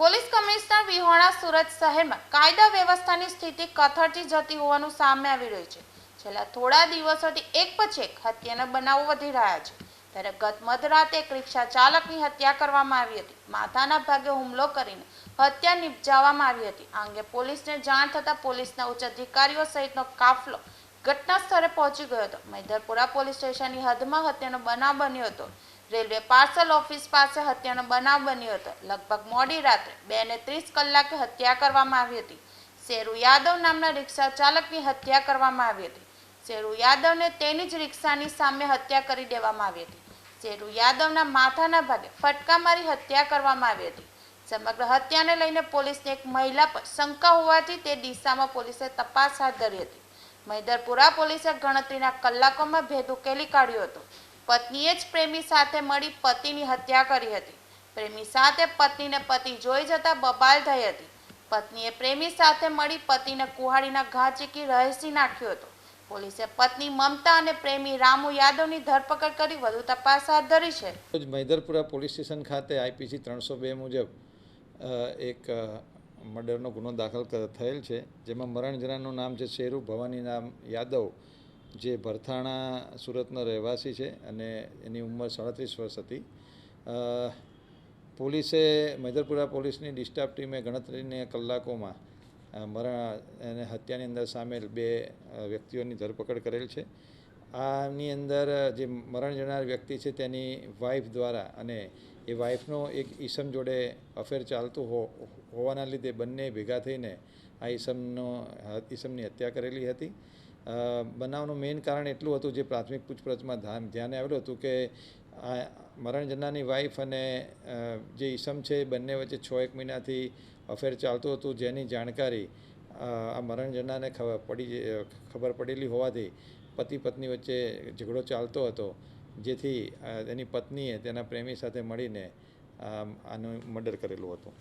Police commissioner વિહોણા સુરત શહેરમાં કાયદા વ્યવસ્થાની સ્થિતિ કથળતી જતી હોવાનું સામે આવી રહ્યું છે. છેલ્લા થોડા દિવસોથી એક પછી એક હત્યાના બનાવો વધી રહ્યા છે. ત્યારે ગત મધરાતે એક રિક્ષા ચાલકની હત્યા કરવામાં આવી હતી. માથાના ભાગે હુમલો કરીને હત્યા નિપજાવવામાં આવી હતી. આ અંગે પોલીસને જાણ થતાં પોલીસના ઉચ્ચ અધિકારીઓ સહિતનો કાફલો ઘટના સ્થળે પહોંચી ગયો હતો. મૈધરપુરા પોલીસ સ્ટેશનની હદમાં હત્યાનો બનાવ બન્યો હતો. રેલવે પાર્સલ ઓફિસ પાસે હત્યાનો બનાવ બન્યો હતો. લગભગ મોડી રાત્રે બે ને ત્રીસ કલાકે હત્યા કરવામાં આવી હતી. શેરુ યાદવ નામના રિક્ષા ચાલકની હત્યા કરવામાં આવી હતી. શેરુ યાદવને તેની જ રિક્ષાની સામે હત્યા કરી દેવામાં આવી હતી. શેરુ યાદવના માથાના ભાગે ફટકા મારી હત્યા કરવામાં આવી હતી. સમગ્ર હત્યાને લઈને પોલીસને એક મહિલા પર શંકા હોવાથી તે દિશામાં પોલીસે તપાસ હાથ ધરી હતી. મૈદરપુરા પોલીસે ગણતરીના કલાકોમાં ભેદ ઉકેલી કાઢ્યો હતો. પત્નીએ જ પ્રેમી સાથે મળી પતિની હત્યા કરી હતી. પ્રેમી સાથે પત્નીને પતિ જોઈ જતા બબાલ થઈ હતી. પત્નીએ પ્રેમી સાથે મળી પતિને કુહાડીના ઘા ચીકી રહેસી નાખ્યો હતો. પોલીસે પત્ની મમતા અને પ્રેમી રામુ યાદવની ધરપકડ કરી વધુ તપાસ હાથ ધરી છે. મૈદરપુરા પોલીસ સ્ટેશન ખાતે આઈપીસી ત્રણસો બે મુજબ એક મર્ડરનો ગુનો દાખલ થયેલ છે, જેમાં મરણ જનારનું નામ છે શેરુ ભવાની નામ યાદવ. જે ભરથાણા સુરતનો રહેવાસી છે અને એની ઉંમર સાડત્રીસ વર્ષ હતી. પોલીસે મૈદરપુરા પોલીસની ડિસ્ટાફ ટીમે ગણતરીને કલાકોમાં મરણ અને હત્યાની અંદર સામેલ બે વ્યક્તિઓની ધરપકડ કરેલ છે. આની અંદર જે મરણ જનાર વ્યક્તિ છે તેની વાઈફ દ્વારા અને એ વાઈફનો એક ઈસમ જોડે અફેર ચાલતું હો, હોવાના લીધે બંને ભેગા થઈને આ ઈસમનો ઈસમની હત્યા કરેલી હતી. બનાવનું મેઇન કારણ એટલું હતું જે પ્રાથમિક પૂછપરછમાં ધ્યાન, ધ્યાને આવેલું હતું કે આ મરણ વાઈફ અને જે ઈસમ છે બંને વચ્ચે છ એક મહિનાથી અફેર ચાલતું હતું જેની જાણકારી આ મરણ ખબર પડી ખબર પડેલી હોવાથી પતિ પત્ની વચ્ચે ઝઘડો ચાલતો હતો, જેથી તેની પત્નીએ તેના પ્રેમી સાથે મળીને આનું મર્ડર કરેલું હતું.